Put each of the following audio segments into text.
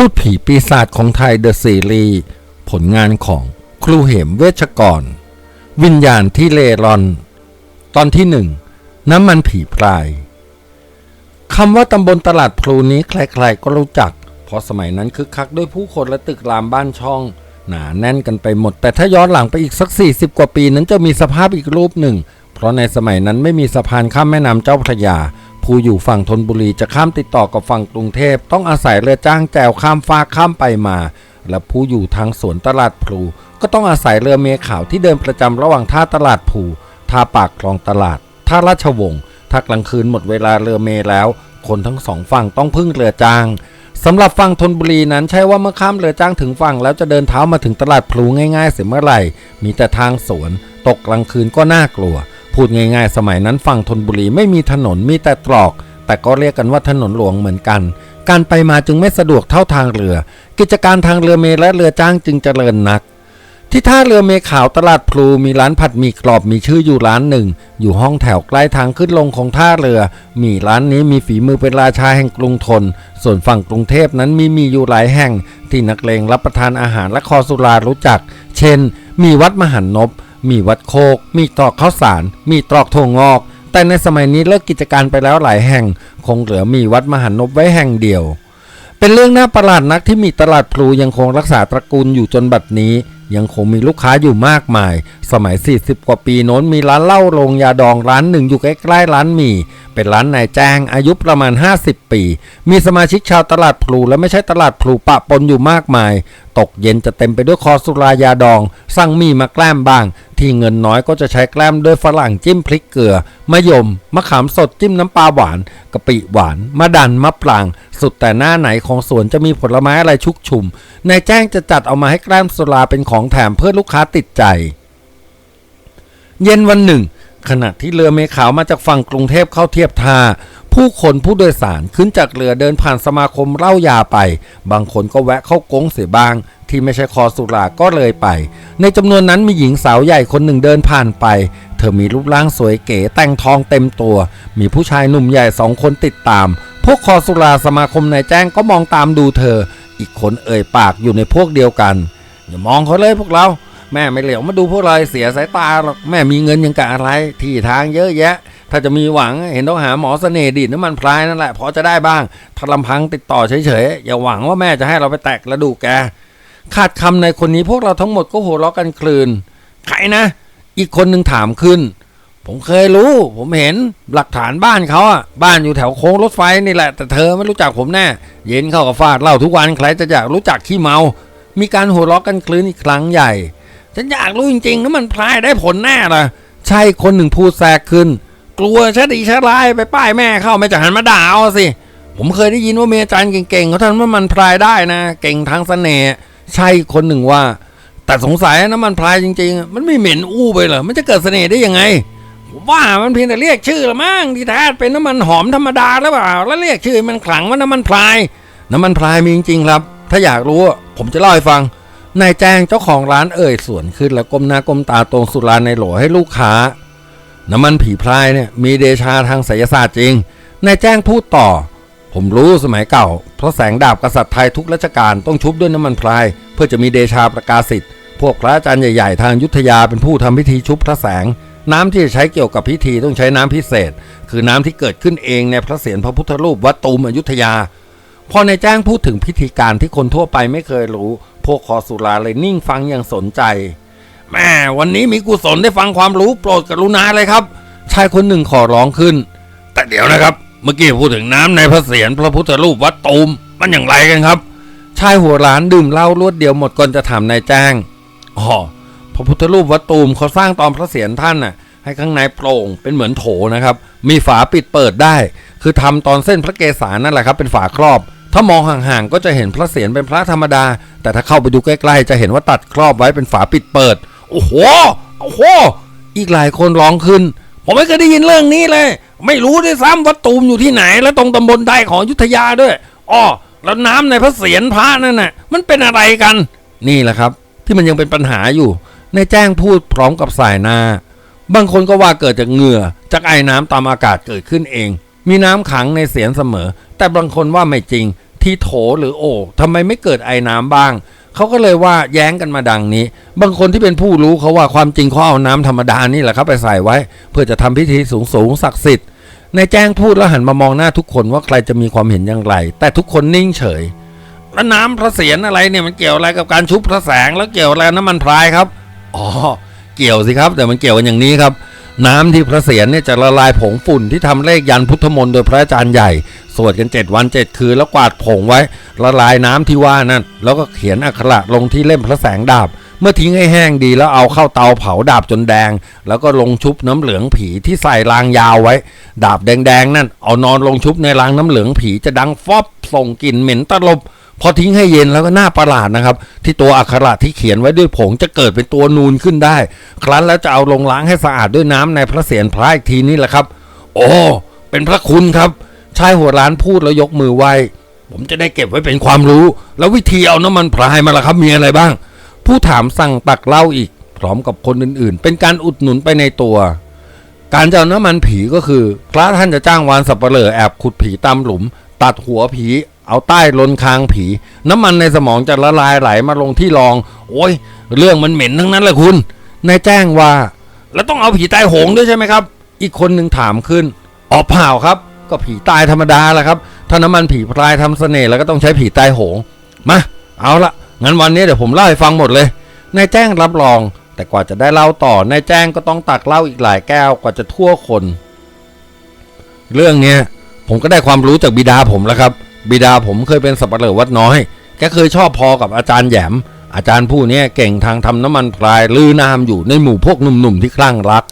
พูดผีปีศาจของไทยเดอะซีรีส์ผลงานของครูเหมเวชกร วิญญาณที่เลรอน ตอนที่หนึ่งน้ำมันผีพรายคำว่าตำบลตลาดพลูนี้ใครๆก็รู้จัก เพราะสมัยนั้นคึกคักด้วยผู้คนและตึกรามบ้านช่อง หนาแน่นกันไปหมด แต่ถ้าย้อนหลังไปอีกสัก 40 กว่าปีนั้นจะมีสภาพอีกรูปหนึ่ง เพราะในสมัยนั้นไม่มีสะพานข้ามแม่น้ำเจ้าพระยา ผู้อยู่ฝั่งธนบุรีจะข้ามติดต่อกับฝั่งกรุงเทพต้องอาศัยเรือจ้างแจวข้ามฟ้ากข้ามไปมา และผู้อยู่ทางสวนตลาดพลูก็ต้องอาศัยเรือเมขาวที่เดินประจำระหว่างท่าตลาดพลูท่าปากคลองตลาด ท่าราชวงศ์ถ้ากลางคืนหมดเวลาเรือเมแล้ว คนทั้งสองฝั่งต้องพึ่งเรือจ้างสำหรับฝั่งธนบุรีนั้นใช่ว่าเมื่อข้ามเรือจ้างถึงฝั่งแล้วจะเดินเท้ามาถึงตลาดพลูง่ายๆเสียเมื่อไหร่ มีแต่ทางสวน ตกกลางคืนก็น่ากลัว พูดง่ายๆ สมัยนั้นฝั่งธนบุรีไม่มีถนนมีแต่ตรอก แต่ก็เรียกกันว่าถนนหลวงเหมือนกัน การไปมาจึงไม่สะดวกเท่าทางเรือ กิจการทางเรือเมและเรือจ้างจึงเจริญนัก ที่ท่าเรือเมขาวตลาดพลูมีร้านผัดหมี่กรอบมีชื่ออยู่ร้านหนึ่ง อยู่ห้องแถวใกล้ทางขึ้นลงของท่าเรือมีร้านนี้มีฝีมือเป็นราชาแห่งกรุงทน ส่วนฝั่งกรุงเทพนั้นมีมีอยู่หลายแห่ง ที่นักเลงรับประทานอาหารและคอสุรารู้จัก เช่น มีวัดมหันนบ มีวัดโคก มีตรอกข้าวสาร มีตรอกโทงอก แต่ในสมัยนี้เลิกกิจการไปแล้วหลายแห่ง คงเหลือมีวัดมหันนบไว้แห่งเดียว เป็นเรื่องน่าประหลาดนักที่มีตลาดพลูยังคงรักษาตระกูลอยู่จนบัดนี้ ยังคงมีลูกค้าอยู่มากมาย สมัย 40 กว่าปีโน้นมีร้านเหล้าโรงยาดองร้านหนึ่งอยู่ใกล้ๆร้านหมี่ เป็นร้านนายแจ้งอายุประมาณ 50 ปี มีสมาชิกชาวตลาดพลูและไม่ใช่ตลาดพลูปะปนอยู่มากมาย ตกเย็นจะเต็มไปด้วยคอสุรายาดอง สั่งมีมาแกล้มบ้าง ที่เงินน้อยก็จะใช้แกล้มด้วยฝรั่งจิ้มพริกเกลือมะยม มะขามสดจิ้มน้ำปลาหวานกะปิหวานมะดันมะปราง สุดแต่หน้าไหนของสวนจะมีผลไม้อะไรชุกชุมนายแจ้งจะจัดเอามาให้แกล้มสุราเป็นของแถมเพื่อลูกค้าติดใจ เย็นวันหนึ่ง ขณะที่เรือเมขาวมาจากฝั่งกรุงเทพเข้าเทียบท่า ผู้คนผู้โดยสารขึ้นจากเรือเดินผ่านสมาคมเล้ายาไป บางคนก็แวะเข้ากงเสียบ้าง ที่ไม่ใช่คอสุราก็เลยไป ในจำนวนนั้นมีหญิงสาวใหญ่คนหนึ่งเดินผ่านไป เธอมีรูปร่างสวยเก๋แต่งทองเต็มตัว มีผู้ชายหนุ่มใหญ่สองคนติดตาม พวกคอสุราสมาคมนายแจ้งก็มองตามดูเธอ อีกคนเอ่ยปากอยู่ในพวกเดียวกันอย่ามองเขาเลยพวกเรา แม่ไม่เหลียวมาดูพวกเราเสียสายตาหรอกแม่มีเงินยังกะอะไร ที่ทางเยอะแยะ ถ้าจะมีหวังเห็นต้องหาหมอเสน่ห์ดีดน้ำมันพรายนั่นแหละพอจะได้บ้างถ้าลำพังติดต่อเฉยๆอย่าหวังว่าแม่จะให้เราไปแตกกระดูกแกขาดคำในคนนี้พวกเราทั้งหมดก็หัวเราะกันคลืนใครนะ อีกคนหนึ่งถามขึ้น ผมเคยรู้ ผมเห็นหลักฐานบ้านเขาอะบ้านอยู่แถวโค้งรถไฟนี่แหละ แต่เธอไม่รู้จักผมแน่เย็นเข้ากับฟาดเล้าทุกวันใครจะอยากรู้จักขี้เมา มีการหัวเราะกันคลืนอีกครั้งใหญ่ ฉันอยากรู้จริงๆนะมันพลายได้ผลแน่ล่ะใช่คนหนึ่งพูดแทรกขึ้น กลัวชะดีชะลายไปป้ายแม่เข้าไม่จะหันมาด่าเอาสิ ผมเคยได้ยินว่าเมียจารย์เก่งๆเขาทำว่ามันพลายได้นะ เก่งทางเสน่ห์ใช่คนหนึ่งว่า แต่สงสัยน้ำมันพลายจริง ๆ มันไม่เหม็นอู้ไปเหรอมันจะเกิดเสน่ห์ได้ยังไงว่ามันเพียงแต่เรียกชื่อละมั้งที่แท้เป็นน้ำมันหอมธรรมดาหรือเปล่า แล้วเรียกชื่อมันขลังว่าน้ำมันพลาย น้ำมันพลายมีจริงๆครับ ถ้าอยากรู้ผมจะเล่าให้ฟัง นายแจ้งเจ้าของร้านเอ่ยสวนขึ้นแล้วก้มหน้าก้มตาตรงสุราในโหลให้ลูกค้า น้ำมันผีพรายเนี่ยมีเดชาทางไสยศาสตร์จริง นายแจ้งพูดต่อ ผมรู้สมัยเก่า เพราะแสงดาบกษัตริย์ไทยทุกราชการต้องชุบด้วยน้ำมันพราย เพื่อจะมีเดชาประกาศสิทธิ์พวกพระอาจารย์ใหญ่ๆ ทางยุทธยาเป็นผู้ทำพิธีชุบพระแสง น้ำที่จะใช้เกี่ยวกับพิธีต้องใช้น้ำพิเศษ คือน้ำที่เกิดขึ้นเองในพระเศียรพระพุทธรูปวัดตูมอยุธยา พอในายจ้างพูดถึงพิธีการที่คนทั่วไปไม่เคยรู้ พวกคอสุราเลยนิ่งฟังอย่างสนใจ แม่วันนี้มีกุศลได้ฟังความรู้โปรดกรุณาเลยครับ ชายคนหนึ่งขอร้องขึ้น แต่เดี๋ยวนะครับ เมื่อกี้พูดถึงน้ำในพระเศียรพระพุทธรูปวัดตูมมันอย่างไรกันครับ ชายหัวร้านดื่มเหล้ารวดเดียวหมดก่อนจะถามนายแจ้งอ๋อพระพุทธรูปวัดตูมเขาสร้างตอนพระเศียรท่านน่ะให้ข้างในโปร่งเป็นเหมือนโถนะครับ มีฝาปิดเปิดได้ คือทำตอนเส้นพระเกศานั่นแหละครับ เป็นฝาครอบ ถ้ามองห่างๆก็จะเห็นพระเศียรเป็นพระธรรมดา แต่ถ้าเข้าไปดูใกล้ๆ จะเห็นว่าตัดครอบไว้เป็นฝาปิดเปิด โอ้โห โอ้โห อีกหลายคนร้องขึ้น ผมไม่เคยได้ยินเรื่องนี้เลย ไม่รู้ด้วยซ้ำวัดตูมอยู่ที่ไหน และตรงตำบลใดของยุทธยาด้วยอ้อแล้วน้ำในพระเศียรพระนั่นน่ะ มันเป็นอะไรกัน นี่แหละครับ ที่มันยังเป็นปัญหาอยู่ ในแจ้งพูดพร้อมกับสายนา บางคนก็ว่าเกิดจากเหงื่อจากไอ้น้ำตามอากาศเกิดขึ้นเอง มีน้ำขังในเสียนเสมอ แต่บางคนว่าไม่จริง ที่โถหรือโอ่ทำไมไม่เกิดไอ้น้ำบ้าง เขาก็เลยว่าแย้งกันมาดังนี้ บางคนที่เป็นผู้รู้เขาว่าความจริงเขาเอาน้ำธรรมดานี่แหละครับไปใส่ไว้ เพื่อจะทำพิธีสูงสูงศักดิ์สิทธิ์ในายแจ้งพูดแล้วหันมามองหน้าทุกคนว่าใครจะมีความเห็นอย่างไร แต่ทุกคนนิ่งเฉยแล้วน้ำพระเศียรอะไรเนี่ยมันเกี่ยวอะไรกับการชุบพระแสงแล้วเกี่ยวอะไรน้ำมันพรายครับ อ๋อ เกี่ยวสิครับ แต่มันเกี่ยวกันอย่างนี้ครับ น้ำที่พระเศียรเนี่ยจะละลายผงฝุ่นที่ทำเลขยันพุทธมนต์โดยพระอาจารย์ใหญ่ สวดกัน 7 วัน 7 คืนแล้วกวาดผงไว้ ละลายน้ำที่ว่านั่นแล้วก็เขียนอักขระลงที่เล่มพระแสงดาบ เมื่อทิ้งให้แห้งดีแล้วเอาเข้าเตาเผาดาบจนแดง แล้วก็ลงชุบน้ำเหลืองผีที่ใส่รางยาวไว้ ดาบแดงๆนั่นเอานอนลงชุบในรางน้ำเหลืองผีจะดังฟอบส่งกลิ่นเหม็นตลบ พอทิ้งให้เย็นแล้วก็น่าประหลาดนะครับ ที่ตัวอักขระที่เขียนไว้ด้วยผงจะเกิดเป็นตัวนูนขึ้นได้ ครั้นแล้วจะเอาลงล้างให้สะอาดด้วยน้ำในพระเศียรพระอีกทีนี่แหละครับ โอ้เป็นพระคุณครับชายหัวร้านพูดแล้วยกมือไหวผมจะได้เก็บไว้เป็นความรู้ แล้ววิธีเอาน้ำมันพรายมาล่ะครับมีอะไรบ้าง ผู้ถามสั่งตักเหล้าอีก พร้อมกับคนอื่นๆ เป็นการอุดหนุนไปในตัว การจะเอาน้ำมันผีก็คือ พระท่านจะจ้างวานสับเปลือแอบขุดผีตามหลุม ตัดหัวผี เอาใต้ลนคางผี น้ำมันในสมองจะละลายไหลมาลงที่รอง โอ้ย เรื่องมันเหม็นทั้งนั้นเลยคุณนายแจ้งว่า แล้วต้องเอาผีตายโหงด้วยใช่ไหมครับ อีกคนหนึ่งถามขึ้นอ๋อเปล่าครับ ก็ผีตายธรรมดาแหละครับถ้าน้ำมันผีพรายทำเสน่ห์แล้วก็ต้องใช้ผีตายโหงมาเอาละงั้นวันนี้เดี๋ยวผมเล่าให้ฟังหมดเลยนายแจ้งรับรอง แต่กว่าจะได้เล่าต่อนายแจ้งก็ต้องตักเหล้าอีกหลายแก้วกว่าจะทั่วคน เรื่องเนี้ยผมก็ได้ความรู้จากบิดาผมแล้วครับ บิดาผมเคยเป็นสับปะเหร่อวัดน้อย แกเคยชอบพอกับอาจารย์แหยม อาจารย์ผู้นี้เก่งทางทำน้ำมันพรายลือนามอยู่ในหมู่พวกหนุ่มๆที่คลั่งรัก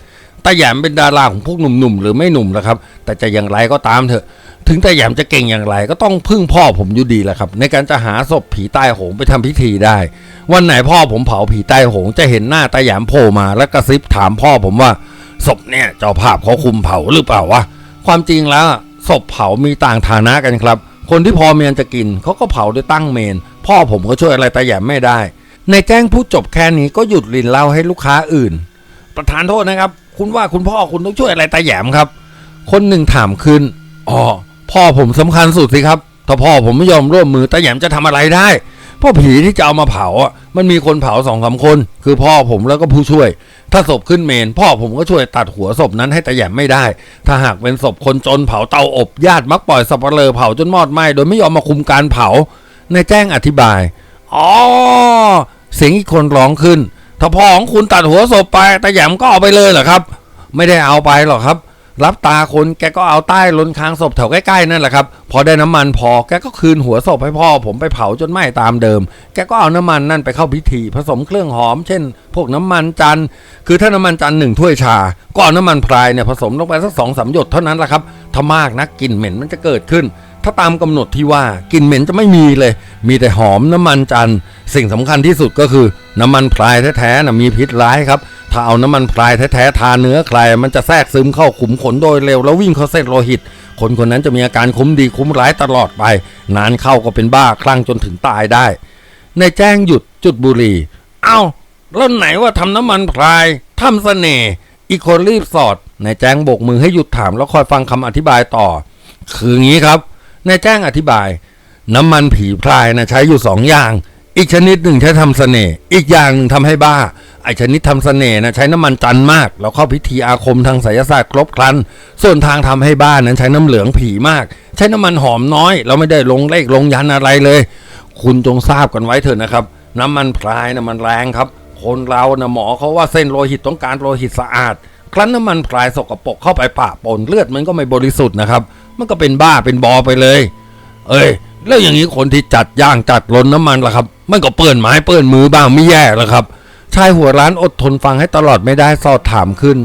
แต่แหยมเป็นดาราของพวกหนุ่มๆหรือไม่หนุ่มแล้วครับ แต่จะอย่างไรก็ตามเถอะ ถึงแต่แหยมจะเก่งอย่างไร ก็ต้องพึ่งพ่อผมอยู่ดีแหละครับ ในการจะหาศพผีใต้โหงไปทำพิธีได้ วันไหนพ่อผมเผาผีใต้โหงจะเห็นหน้าตาแหยมโผล่มาแล้วกระซิบถามพ่อผมว่าศพเนี่ยเจ้าภาพเขาคุมเผาหรือเปล่าวะความจริงแล้วศพเผามีต่างฐานะกันครับ คนที่พอเมียนจะกินเขาก็เผาด้วยตั้งเมน พ่อผมก็ช่วยอะไรตาแยมไม่ได้ ในแจ้งพูดจบแค่นี้ก็หยุดลินเล่าให้ลูกค้าอื่น ประธานโทษนะครับ คุณว่าคุณพ่อคุณต้องช่วยอะไรตาแยมครับ คนหนึ่งถามขึ้นอ๋อพ่อผมสำคัญสุดสิครับ ถ้าพ่อผมไม่ยอมร่วมมือตาแยมจะทำอะไรได้ เพราะผีที่จะเอามาเผาอะมันมีคนเผาสองสามคน คือพ่อผมแล้วก็ผู้ช่วย ถ้าศพขึ้นเมน พ่อผมก็ช่วยตัดหัวศพนั้นให้ตาแยมไม่ได้ ถ้าหากเป็นศพคนจนเผาเตาอบญาติมักปล่อยสับปะเลอเผาจนมอดไหม้โดยไม่ยอมมาคุมการเผานายแจ้งอธิบายอ๋อเสียงอีกคนร้องขึ้น ถ้าพ่อของคุณตัดหัวศพไปตาแยมก็เอาไปเลยเหรอครับ ไม่ได้เอาไปหรอกครับ รับตาคนแกก็เอาใต้ลนค้างศพแถวใกล้ๆนั่นแหละครับ พอได้น้ำมันพอแกก็คืนหัวศพให้พ่อ ผมไปเผาจนไหม้ตามเดิม แกก็เอาน้ำมันนั่นไปเข้าพิธี ผสมเครื่องหอม เช่น พวกน้ำมันจันคือถ้าน้ำมันจันหนึ่งถ้วยชา ก็เอาน้ำมันพรายเนี่ยผสมลงไปสักสองสามหยดเท่านั้นแหละครับถ้ามากนักกลิ่นเหม็นมันจะเกิดขึ้น ถ้าตามกำหนดที่ว่ากลิ่นเหม็นจะไม่มีเลย มีแต่หอมน้ำมันจันทร์สิ่งสำคัญที่สุดก็คือน้ำมันพรายแท้ๆนะมีพิษร้ายครับ ถ้าเอาน้ำมันพรายแท้ๆทาเนื้อใคร มันจะแทรกซึมเข้าขุมขนโดยเร็วแล้ววิ่งเข้าเส้นโลหิต คนคนนั้นจะมีอาการคุ้มดีคุ้มร้ายตลอดไป นานเข้าก็เป็นบ้าคลั่งจนถึงตายได้ ในแจ้งหยุดจุดบุหรี่เอ้าแล้วไหนว่าทำน้ำมันพรายทำเสน่ห์อีกคนรีบสอดนายแจ้งโบกมือให้หยุดถามแล้วคอยฟังคำอธิบายต่อ คืองี้ครับ นายแจ้งอธิบาย น้ำมันผีพรายนะใช้อยู่สองอย่าง อีกชนิดหนึ่งใช้ทำเสน่ห์อีกอย่างหนึ่งทำให้บ้า ไอชนิดทำเสน่ห์นะใช้น้ำมันจันมาก แล้วเข้าพิธีอาคมทางไสยศาสตร์ครบครัน ส่วนทางทำให้บ้านั้นใช้น้ำเหลืองผีมาก ใช้น้ำมันหอมน้อย เราไม่ได้ลงเลขลงยันอะไรเลย คุณจงทราบกันไว้เถอะนะครับ น้ำมันพรายนะมันแรงครับ คนเรานะหมอเขาว่าเส้นโลหิตต้องการโลหิตสะอาดครั้นน้ำมันพรายสกปรกเข้าไปปะปนเลือดมันก็ไม่บริสุทธิ์นะครับ มันก็เป็นบ้าเป็นบอไปเลย เอ้ย แล้วอย่างนี้คนที่จัดย่างจัดลนน้ำมันล่ะครับมันก็เปื้อนไม้เปื้อนมือบ้างไม่แย่หรอกครับชายหัวร้านอดทนฟังให้ตลอดไม่ได้สอดถามขึ้น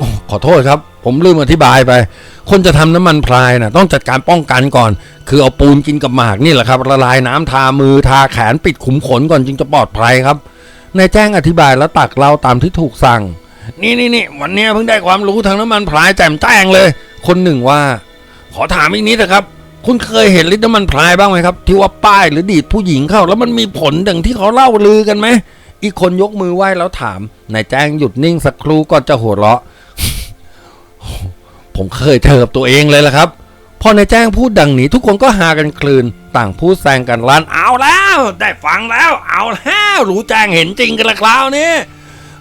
อขอโทษครับ ผมลืมอธิบายไป คนจะทำน้ำมันพรายนะต้องจัดการป้องกันก่อน คือเอาปูนกินกับหมากนี่แหละครับละลายน้ำทามือทาแขนปิดขุมขนก่อนจึงจะปลอดภัยครับนายแจ้งอธิบายแล้วตักเล่าตามที่ถูกสั่ง นี่นี่นี่วันนี้เพิ่งได้ความรู้ทางน้ำมันพรายแจ่มแจ้งเลย คนหนึ่งว่า ขอถามอีกนิดนะครับ คุณเคยเห็นลิตรน้ำมันพรายบ้างไหมครับ ที่ว่าป้ายหรือดีดผู้หญิงเข้า แล้วมันมีผลดังที่เขาเล่าลือกันไหมอีกคนยกมือไหว้แล้วถามนายแจ้งหยุดนิ่งสักครู่ก่อนจะหัวเราะ ผมเคยเจอกับตัวเองเลยละครับพอในายแจ้งพูดดังนี้ทุกคนก็หากันคลืน ต่างพูดแซงกันลั่นเอาแล้ว ได้ฟังแล้ว เอาแล้วรู้แจ้งเห็นจริงกันละคราวนี้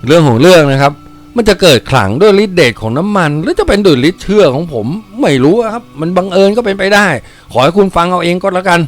เรื่องของเรื่องนะครับ มันจะเกิดขลังด้วยฤทธิ์เดชของน้ำมัน หรือจะเป็นด้วยฤทธิ์เชื่อของผม ไม่รู้ครับ มันบังเอิญก็เป็นไปได้ ขอให้คุณฟังเอาเองก็แล้วกัน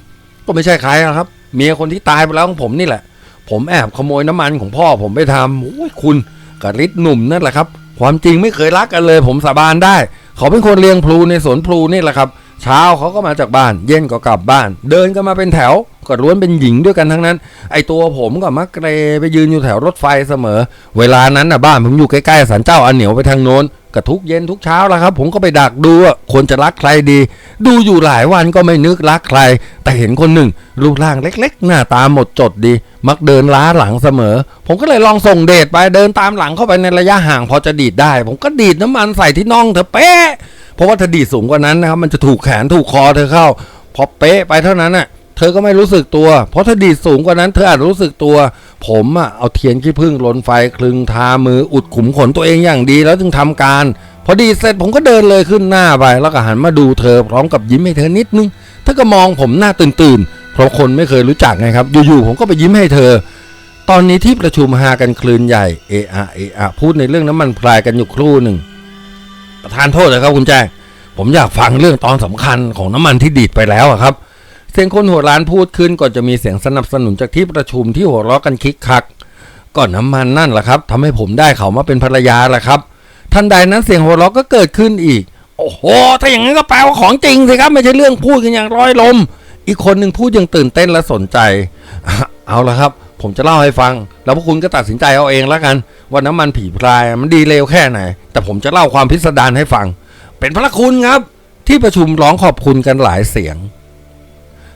ก็ไม่ใช่ใครหรอกครับ เมียคนที่ตายไปแล้วของผมนี่แหละ ผมแอบขโมยน้ำมันของพ่อผมไปทำโอ้ยคุณกับฤทธิ์หนุ่มนั่นแหละครับ ความจริงไม่เคยรักกันเลย ผมสาบานได้ เขาเป็นคนเลี้ยงพลูในสวนพลูนี่แหละครับ เช้าเขาก็มาจากบ้าน เย็นก็กลับบ้าน เดินกันมาเป็นแถวก็ล้วนเป็นหญิงด้วยกันทั้งนั้น ไอตัวผมก็มักเกรไปยืนอยู่แถวรถไฟเสมอ เวลานั้นน่ะบ้านผมอยู่ใกล้ๆสันเจ้าอันเหนียวไปทางโน้นก็ทุกเย็นทุกเช้าแล้วครับ ผมก็ไปดักดูว่าคนจะรักใครดี ดูอยู่หลายวันก็ไม่นึกรักใคร แต่เห็นคนหนึ่งรูปร่างเล็ก ๆ หน้าตาหมดจดดี มักเดินล้าหลังเสมอ ผมก็เลยลองส่งเดทไปเดินตามหลังเข้าไปในระยะห่างพอจะดีดได้ ผมก็ดีดน้ำมันใส่ที่น่องเธอเป๊ะ เพราะว่าถ้าดีดสูงกว่านั้นนะครับมันจะถูกแขนถูกคอเธอเข้า พอเป๊ะไปเท่านั้นน่ะเธอก็ไม่รู้สึกตัว เพราะถ้าดีดสูงกว่านั้น เธออาจรู้สึกตัว ผมอะเอาเทียนขี้ผึ้งลนไฟคลึงทามืออุดขุมขนตัวเองอย่างดีแล้วจึงทำการ พอดีเสร็จผมก็เดินเลยขึ้นหน้าไป แล้วก็หันมาดูเธอพร้อมกับยิ้มให้เธอนิดนึงเธอก็มองผมหน้าตื่นๆเพราะคนไม่เคยรู้จักไงครับ อยู่ๆผมก็ไปยิ้มให้เธอ ตอนนี้ที่ประชุมหากันคลืนใหญ่เอะอะเอะอะพูดในเรื่องน้ำมันพรายกันอยู่ครู่หนึ่ง ประธานโทษนะครับคุณแจ้งผมอยากฟังเรื่องตอนสำคัญของน้ำมันที่ดีดไปแล้วครับ เสียงคนหัวร้านพูดขึ้นก่อนจะมีเสียงสนับสนุนจากที่ประชุมที่หัวเราะกันคิกคักก่อนน้ำมันนั่นแหละครับทำให้ผมได้เขามาเป็นภรรยาแหละครับทันใดนั้นเสียงหัวเราะก็เกิดขึ้นอีก โอ้โห ถ้าอย่างนั้นก็แปลว่าของจริงสิครับ ไม่ใช่เรื่องพูดกันอย่างร้อยลม อีกคนหนึ่งพูดอย่างตื่นเต้นและสนใจ เอาละครับ ผมจะเล่าให้ฟัง แล้วพวกคุณก็ตัดสินใจเอาเองแล้วกัน ว่าน้ำมันผีพรายมันดีเลวแค่ไหน แต่ผมจะเล่าความพิสดารให้ฟัง เป็นพระคุณครับ ที่ประชุมร้องขอบคุณกันหลายเสียง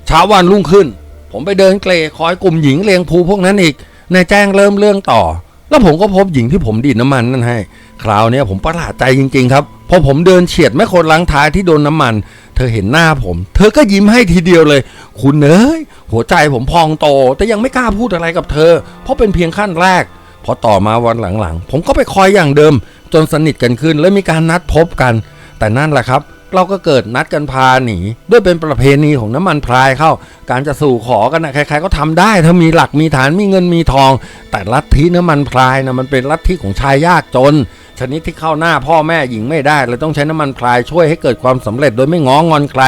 เช้าวันรุ่งขึ้น ผมไปเดินเกลคอยกลุ่มหญิงเลียงภูพวกนั้นอีกนายแจ้งเริ่มเรื่องต่อ แล้วผมก็พบหญิงที่ผมดีดน้ำมันนั่นให้ คราวนี้ผมประหลาดใจจริง ๆ ครับ พอผมเดินเฉียดแม่คนล้างท้ายที่โดนน้ำมัน เธอเห็นหน้าผม เธอก็ยิ้มให้ทีเดียวเลย คุณเอ้ยหัวใจผมพองโต แต่ยังไม่กล้าพูดอะไรกับเธอ เพราะเป็นเพียงขั้นแรก พอต่อมาวันหลังๆ ผมก็ไปคอยอย่างเดิม จนสนิทกันขึ้นและมีการนัดพบกัน แต่นั่นแหละครับ เราก็เกิดนัดกันพาหนีด้วยเป็นประเพณีของน้ำมันพรายเข้า การจะสู่ขอกันนะใครๆก็ทำได้ถ้ามีหลักมีฐานมีเงินมีทอง แต่ลัทธิน้ำมันพรายนะมันเป็นลัทธิของชายยากจน ชนิดที่เข้าหน้าพ่อแม่หญิงไม่ได้เลยต้องใช้น้ำมันพรายช่วยให้เกิดความสำเร็จโดยไม่ง้องอนใคร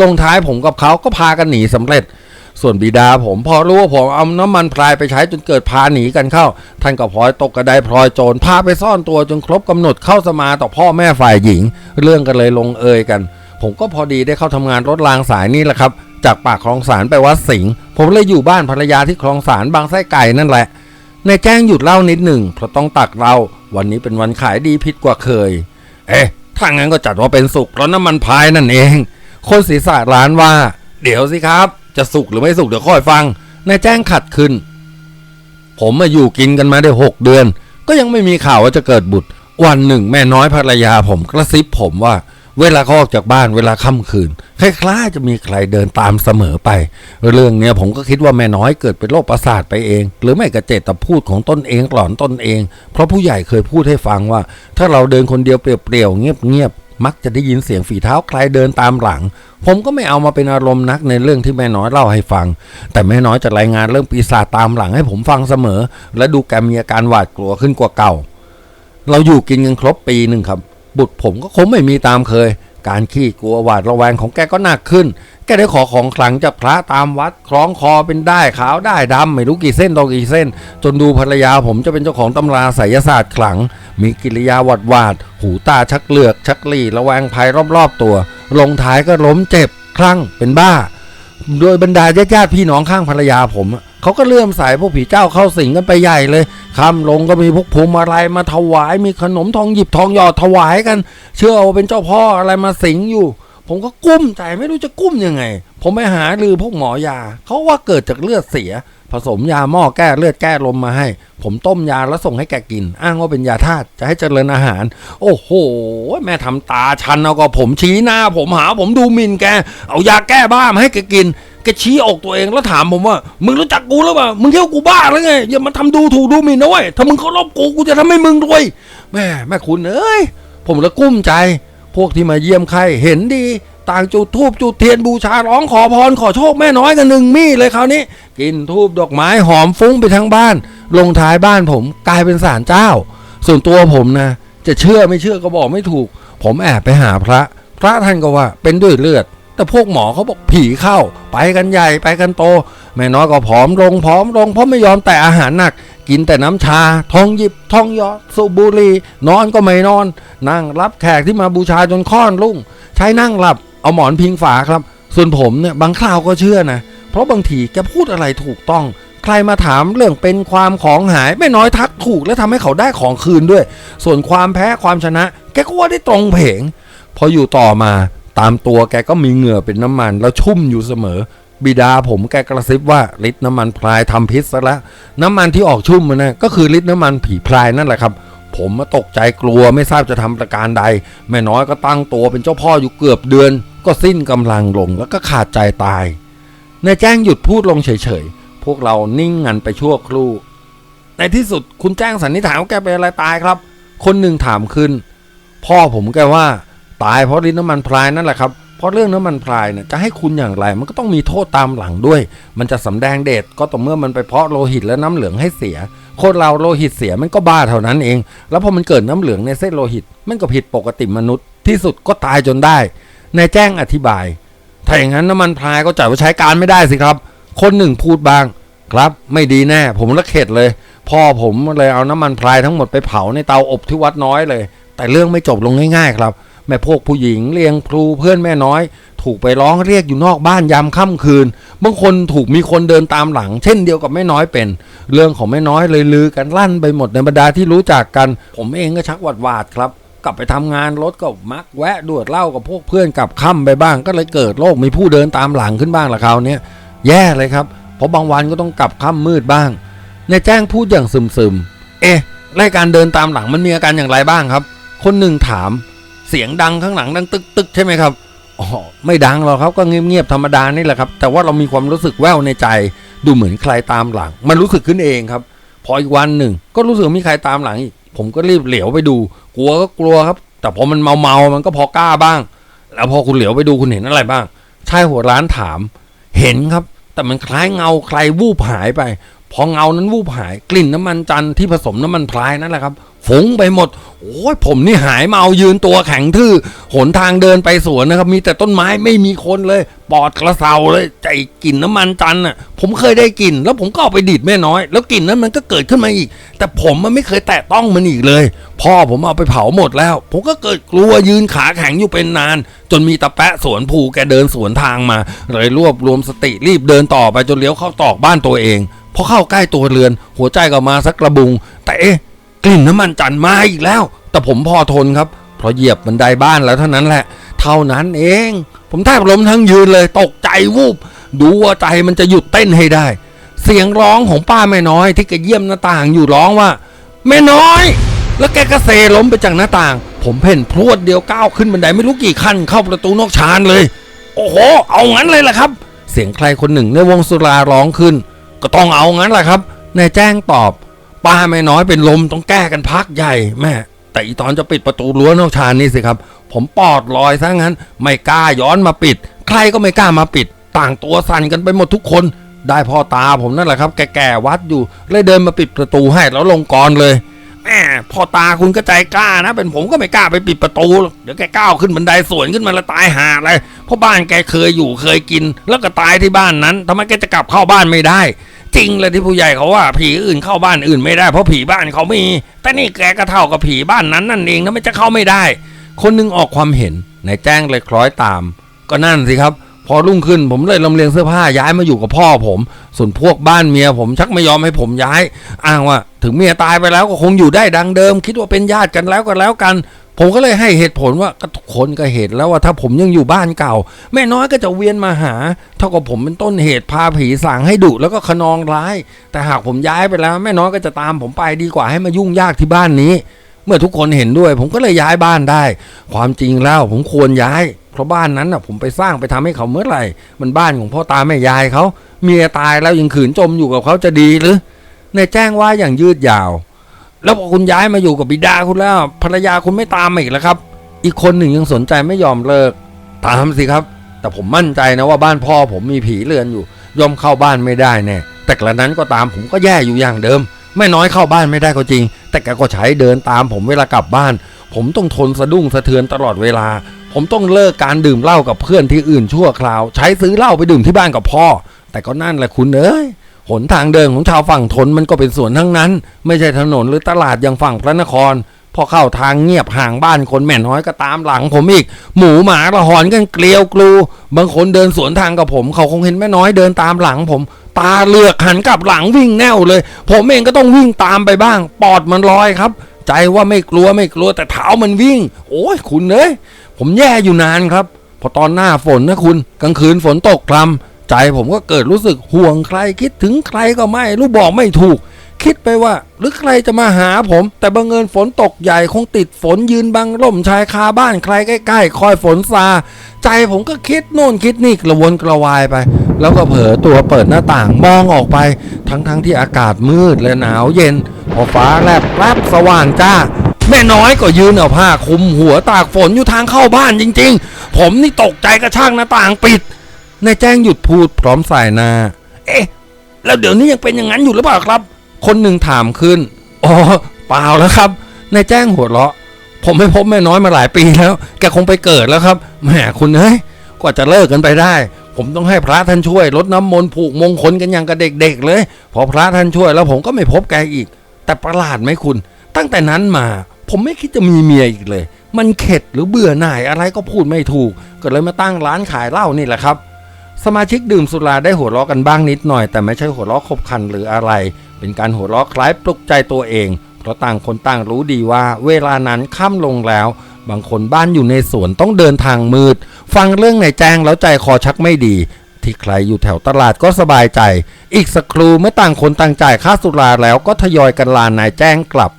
ลงท้ายผมกับเขาก็พากันหนีสำเร็จ ส่วนบิดาผมพอรู้ว่าผมเอาน้ำมันพรายไปใช้จนเกิดพาหนีกันเข้า ท่านก็พลอยตกกระไดพลอยโจรพาไปซ่อนตัวจนครบกำหนดเข้าสมาต่อพ่อแม่ฝ่ายหญิง เรื่องกันเลยลงเอยกัน ผมก็พอดีได้เข้าทำงานรถรางสายนี่แหละครับ จากปากคลองสารไปวัดสิงห์ผมเลยอยู่บ้านภรรยาที่คลองสารบางไส้ไก่นั่นแหละในแจ้งหยุดเล่านิดหนึ่งเพราะต้องตักเรา วันนี้เป็นวันขายดีผิดกว่าเคย เอ๊ะ ถ้างั้นก็จัดว่าเป็นสุกเพราะน้ำมันพายนั่นเอง คนศีรษะร้านว่า เดี๋ยวสิครับ จะสุกหรือไม่สุกเดี๋ยวค่อยฟัง นายแจ้งขัดขึ้น ผมมาอยู่กินกันมาได้หกเดือน ก็ยังไม่มีข่าวว่าจะเกิดบุตร วันหนึ่งแม่น้อยภรรยาผมกระซิบผมว่า เวลาเขาออกจากบ้านเวลาค่ำคืนคล้ายๆจะมีใครเดินตามเสมอไป เรื่องเนี้ยผมก็คิดว่าแม่น้อยเกิดเป็นโรคประสาทไปเอง หรือไม่กระเจตแต่พูดของตนเองหลอนตนเอง เพราะผู้ใหญ่เคยพูดให้ฟังว่า ถ้าเราเดินคนเดียวเปลี่ยวๆเงียบๆมักจะได้ยินเสียงฝีเท้าใครเดินตามหลัง ผมก็ไม่เอามาเป็นอารมณ์นักในเรื่องที่แม่น้อยเล่าให้ฟัง แต่แม่น้อยจะรายงานเรื่องปีศาจตามหลังให้ผมฟังเสมอ และดูแกมีอาการหวาดกลัวขึ้นกว่าเก่า เราอยู่กินกันครบปีหนึ่งครับ บุตรผมก็คงไม่มีตามเคย การขี้กลัวหวาดระแวงของแกก็หนักขึ้น แกได้ขอของขลังจากพระตามวัดคล้องคอเป็นได้ขาวได้ดำไม่รู้กี่เส้นต่อกี่เส้น จนดูภรรยาผมจะเป็นเจ้าของตำราไสยศาสตร์ขลัง มีกิริยาหวาดหวาด หูตาชักเลือก ชักลี่ระแวงภัยรอบๆตัว ลงท้ายก็ล้มเจ็บคลั่งเป็นบ้า โดยบรรดาญาติพี่น้องข้างภรรยาผมอะ เขาก็เลื่อมใสพวกผีเจ้าเข้าสิงกันไปใหญ่เลยคำลงก็มีพวกภูมิอะไรมาถวาย มีขนมทองหยิบทองหยอดถวายกัน เชื่อว่าเป็นเจ้าพ่ออะไรมาสิงอยู่ ผมก็กุ้มใจไม่รู้จะกุ้มยังไง ผมไปหาลือพวกหมอยาเขาว่าเกิดจากเลือดเสีย ผสมยาหม้อแก้เลือดแก้ลมมาให้ ผมต้มยาแล้วส่งให้แกกิน อ้างว่าเป็นยาธาตุจะให้เจริญอาหาร โอ้โห แม่ทำตาชันเอาก็ผมชี้หน้า ผมหา ผมดูหมินแก เอายาแก้บ้ามาให้แกกิน แกชี้อกตัวเองแล้วถามผมว่า มึงรู้จักกูหรือเปล่า มึงเที่ยวกูบ้าแล้วไง อย่ามาทำดูถูกดูหมิ่นนะเว้ย ถ้ามึงเคารพกู กูจะทำให้มึงรวย แม่แม่คุณเอ้ย ผมละกุ้มใจ พวกที่มาเยี่ยมใครเห็นดี ต่างจุดทูบจุดเทียนบูชาร้องขอพรขอโชคแม่น้อยกันหนึ่งมี่เลยคราวนี้ กินทูบดอกไม้หอมฟุ้งไปทั้งบ้าน ลงท้ายบ้านผมกลายเป็นศาลเจ้า ส่วนตัวผมนะ จะเชื่อไม่เชื่อก็บอกไม่ถูก ผมแอบไปหาพระ พระท่านก็ว่าเป็นด้วยเลือด แต่พวกหมอเขาบอกผีเข้า ไปกันใหญ่ไปกันโต แม่น้อยก็ผอมลงผอมลงเพราะไม่ยอมแต่อาหารหนัก กินแต่น้ำชาท้องหยิบท้องยอดสูบบุหรี่นอนก็ไม่นอน นั่งรับแขกที่มาบูชาจนค่อนรุ่ง ใช้นั่งหลับเอาหมอนพิงฝาครับ ส่วนผมเนี่ยบางคราวก็เชื่อนะเพราะบางทีแกพูดอะไรถูกต้อง ใครมาถามเรื่องเป็นความของหายไม่น้อยทักถูกและทำให้เขาได้ของคืนด้วย ส่วนความแพ้ความชนะ แกก็ว่าได้ตรงเพงพออยู่ต่อมา ตามตัวแกก็มีเหงื่อเป็นน้ำมัน แล้วชุ่มอยู่เสมอ บิดาผมแกกระซิบว่าฤทธิ์น้ำมันพรายทำพิษซะล้วน้ำมันที่ออกชุ่มมันนะก็คือฤทธิ์น้ำมันผีพรายนั่นแหละครับ ผมมาตกใจกลัวไม่ทราบจะทำประการใด แม่น้อยก็ตั้งตัวเป็นเจ้าพ่ออยู่เกือบเดือน ก็สิ้นกำลังลงแล้วก็ขาดใจตายนายแจ้งหยุดพูดลงเฉยๆ พวกเรานิ่งงันไปชั่วครู่ ในที่สุดคุณแจ้งสันนิษฐานว่าแกเป็นอะไรตายครับ คนหนึ่งถามขึ้น พ่อผมแกว่า ตายเพราะลิ้นน้ำมันพรายนั่นแหละครับเพราะเรื่องน้ำมันพรายเนี่ยจะให้คุณอย่างไรมันก็ต้องมีโทษตามหลังด้วย มันจะสำแดงเดชก็ต่อเมื่อมันไปเพาะโลหิตและน้ำเหลืองให้เสียคนเราโลหิตเสียมันก็บ้าเท่านั้นเอง แล้วพอมันเกิดน้ำเหลืองในเส้นโลหิต มันก็ผิดปกติมนุษย์ ที่สุดก็ตายจนได้นายแจ้งอธิบาย ถ้าอย่างนั้นน้ำมันพรายก็จัดว่าใช้การไม่ได้สิครับ คนหนึ่งพูดบางครับ ไม่ดีแน่ ผมละเข็ดเลย พ่อผมเลยเอาน้ำมันพรายทั้งหมดไปเผาในเตาอบที่วัดน้อยเลย แต่เรื่องไม่จบลงง่าย ๆ ครับ แม่พวกผู้หญิงเลี้ยงครูเพื่อนแม่น้อย ถูกไปร้องเรียกอยู่นอกบ้านยามค่ำคืนบางคนถูกมีคนเดินตามหลัง เช่นเดียวกับแม่น้อยเป็น เรื่องของแม่น้อยเลยลือกันลั่นไปหมดในบรรดาที่รู้จักกัน ผมเองก็ชักหวัดหวาดครับกลับไปทำงานรถก็มักแวะดวดเหล้ากับพวกเพื่อนกลับค่ำไปบ้าง ก็เลยเกิดโรคมีผู้เดินตามหลังขึ้นบ้างละคราวนี้แย่เลยครับ เพราะบางวันก็ต้องกลับค่ำมืดบ้างนายแจ้งพูดอย่างซึมๆ เอ๊ะรายการเดินตามหลังมันมีอาการอย่างไรบ้างครับ คนหนึ่งถาม เสียงดังข้างหลังดังตึกตึกใช่ไหมครับอ๋อไม่ดังหรอกครับก็เงียบๆธรรมดานี่แหละครับ แต่ว่าเรามีความรู้สึกแว่วในใจ ดูเหมือนใครตามหลัง มันรู้สึกขึ้นเองครับ พออีกวันหนึ่ง ก็รู้สึกมีใครตามหลังอีกผมก็รีบเหลียวไปดู กลัวก็กลัวครับ แต่พอมันเมาๆมันก็พอกล้าบ้าง แล้วพอคุณเหลียวไปดูคุณเห็นอะไรบ้างชายหัวร้านถาม เห็นครับ แต่มันคล้ายเงาใครวูบหายไป พอเงานั้นวูบหายกลิ่นน้ำมันจันที่ผสมน้ำมันพรายนั่นแหละครับฟุ้งไปหมด โอ้ยผมนี่หายเมายืนตัวแข็งทื่อ หนทางเดินไปสวนนะครับ มีแต่ต้นไม้ไม่มีคนเลย ปอดกระเซาเลยใจกลิ่นน้ำมันจันอะ ผมเคยได้กลิ่น แล้วผมก็เอาไปดีดแม่น้อย แล้วกลิ่นนั้นมันก็เกิดขึ้นมาอีก แต่ผมมันไม่เคยแตะต้องมันอีกเลย พ่อผมเอาไปเผาหมดแล้ว ผมก็เกิดกลัวยืนขาแข็งอยู่เป็นนาน จนมีตะแปะสวนผูแกเดินสวนทางมา เลยรวบรวมสติรีบเดินต่อไปจนเลี้ยวเข้าตอกบ้านตัวเอง อเข้าใกล้ตัวเรือน หัวใจก็มาสักกระบุง แต่เอ๊ะกลิ่นน้ำมันจันทร์มาอีกแล้ว แต่ผมพอทนครับ เพราะเหยียบบันไดบ้านแล้วเท่านั้นแหละ เท่านั้นเอง ผมแทบล้มทั้งยืนเลย ตกใจวูบ ดูว่าใจมันจะหยุดเต้นให้ได้ เสียงร้องของป้าแม่น้อยที่แกเยี่ยมหน้าต่างอยู่ร้องว่า แม่น้อย แล้วแกก็เซล้มไปจากหน้าต่าง ผมเพ่นพรวดเดียวก้าวขึ้นบันไดไม่รู้กี่ขั้นเข้าประตูนอกชานเลย โอ้โห เอางั้นเลยล่ะครับ เสียงใครคนหนึ่งในวงสุราร้องขึ้น ก็ต้องเอางั้นแหละครับนายแจ้งตอบป้าแม่น้อยเป็นลมต้องแก้กันพักใหญ่แม่แต่อีตอนจะปิดประตูรั้วนอกชานนี่สิครับ ผมปอดลอยซะงั้น ไม่กล้าย้อนมาปิด ใครก็ไม่กล้ามาปิด ต่างตัวสั่นกันไปหมดทุกคน ได้พ่อตาผมนั่นแหละครับ แก่ๆวัดอยู่เลยเดินมาปิดประตูให้แล้วลงกรเลยแหมพ่อตาคุณก็ใจกล้านะ เป็นผมก็ไม่กล้าไปปิดประตูเดี๋ยวแกก้าวขึ้นบันไดสวนขึ้นมาแล้วตายหาเลยเพราะบ้านแกเคยอยู่เคยกิน แล้วก็ตายที่บ้านนั้นทำไมแกจะกลับเข้าบ้านไม่ได้ จริงเลยที่ผู้ใหญ่เขาว่า ผีอื่นเข้าบ้านอื่นไม่ได้เพราะผีบ้านเขามี แต่นี่แกก็เท่ากับผีบ้านนั้นนั่นเองนะไม่จะเข้าไม่ได้ คนหนึงออกความเห็นนายแจ้งเลยคล้อยตาม ก็นั่นสิครับ พอรุ่งขึ้นผมเลยลำเลียงเสื้อผ้าย้ายมาอยู่กับพ่อผม ส่วนพวกบ้านเมียผมชักไม่ยอมให้ผมย้าย อ้างว่า ถึงเมียตายไปแล้วก็คงอยู่ได้ดังเดิม คิดว่าเป็นญาติกันแล้วก็แล้วกัน ผมก็เลยให้เหตุผลว่าก็ทุกคนก็เห็นแล้วว่าถ้าผมยังอยู่บ้านเก่า แม่น้อยก็จะเวียนมาหา เท่ากับผมเป็นต้นเหตุพาผีสางให้ดุแล้วก็ขนองร้าย แต่หากผมย้ายไปแล้ว แม่น้อยก็จะตามผมไปดีกว่าให้มายุ่งยากที่บ้านนี้ เมื่อทุกคนเห็นด้วย ผมก็เลยย้ายบ้านได้ ความจริงแล้วผมควรย้าย เพราะบ้านนั้นน่ะ ผมไปสร้างไปทำให้เขาเมื่อไหร่ มันบ้านของพ่อตาแม่ยายเขาเมียตายแล้วยังขืนจมอยู่กับเขาจะดีหรือในแจ้งว่าอย่างยืดยาว แล้วพอคุณย้ายมาอยู่กับบิดาคุณแล้ว ภรรยาคุณไม่ตามมาอีกแล้วครับ อีกคนหนึ่งยังสนใจไม่ยอมเลิก ตามสิครับ แต่ผมมั่นใจนะว่าบ้านพ่อผมมีผีเรือนอยู่ย่อมเข้าบ้านไม่ได้แน่แต่กระนั้นก็ตามผมก็แย่อยู่อย่างเดิม ไม่น้อยเข้าบ้านไม่ได้ก็จริง แต่แกก็ใช้เดินตามผมเวลากลับบ้าน ผมต้องทนสะดุ้งสะเทือนตลอดเวลา ผมต้องเลิกการดื่มเหล้ากับเพื่อนที่อื่นชั่วคราว ใช้ซื้อเหล้าไปดื่มที่บ้านกับพ่อ แต่ก็นั่นแหละคุณเอ้ย หนทางเดินของชาวฝั่งทนมันก็เป็นสวนทั้งนั้น ไม่ใช่ถนนหรือตลาดอย่างฝั่งพระนคร พอเข้าทางเงียบห่างบ้านคนแม่น้อยก็ตามหลังผมอีก หมูหมาละหอนกันเกลียวกลูบางคนเดินสวนทางกับผม เขาคงเห็นแม่น้อยเดินตามหลังผม ตาเลือกหันกลับหลังวิ่งแนวเลย ผมเองก็ต้องวิ่งตามไปบ้าง ปอดมันลอยครับ ใจว่าไม่กลัวไม่กลัวแต่เท้ามันวิ่ง โอ้ยคุณเอ้ยผมแย่อยู่นานครับพอตอนหน้าฝนนะคุณ กลางคืนฝนตกพรำ ใจผมก็เกิดรู้สึกห่วงใครคิดถึงใครก็ไม่รู้บอกไม่ถูก คิดไปว่า หรือใครจะมาหาผม แต่บังเอิญฝนตกใหญ่คงติดฝนยืนบังร่มชายคาบ้านใครใกล้ๆคอยฝนซา ใจผมก็คิดโน่นคิดนี่กระวนกระวายไป แล้วก็เผลอตัวเปิดหน้าต่างมองออกไป ทั้งๆที่อากาศมืดและหนาวเย็น พอฟ้าแลบแลบสว่างจ้าแม่น้อยก็ยืนเอาผ้าคลุมหัวตากฝนอยู่ทางเข้าบ้านจริง ๆ ผมนี่ตกใจกระช่างหน้าต่างปิด นายแจ้งหยุดพูดพร้อมสายหน้า เอ๊ะ แล้วเดี๋ยวนี้ยังเป็นอย่างนั้นอยู่หรือเปล่าครับ คนหนึ่งถามขึ้น อ๋อ เปล่าแล้วครับ นายแจ้งหัวเราะ ผมไม่พบแม่น้อยมาหลายปีแล้ว แกคงไปเกิดแล้วครับ แหมคุณเอ้ย กว่าจะเลิกกันไปได้ ผมต้องให้พระท่านช่วยลดน้ำมนต์ผูกมงคลกันอย่างกับเด็กๆเลย พอพระท่านช่วยแล้วผมก็ไม่พบแกอีก แต่ประหลาดไหมคุณ ตั้งแต่นั้นมา ผมไม่คิดจะมีเมียอีกเลย มันเข็ดหรือเบื่อหน่ายอะไรก็พูดไม่ถูก ก็เลยมาตั้งร้านขายเหล้านี่แหละครับ สมาชิกดื่มสุราได้หัวเราะกันบ้างนิดหน่อย แต่ไม่ใช่หัวเราะขบขันหรืออะไร เป็นการหัวเราะคล้ายปลุกใจตัวเอง เพราะต่างคนต่างรู้ดีว่า เวลานั้นค่ำลงแล้ว บางคนบ้านอยู่ในสวนต้องเดินทางมืด ฟังเรื่องในแจ้งแล้วใจคอชักไม่ดี ที่ใครอยู่แถวตลาดก็สบายใจ อีกสักครู่เมื่อต่างคนต่างจ่ายค่าสุราแล้วก็ทยอยกันลานายแจ้งกลับ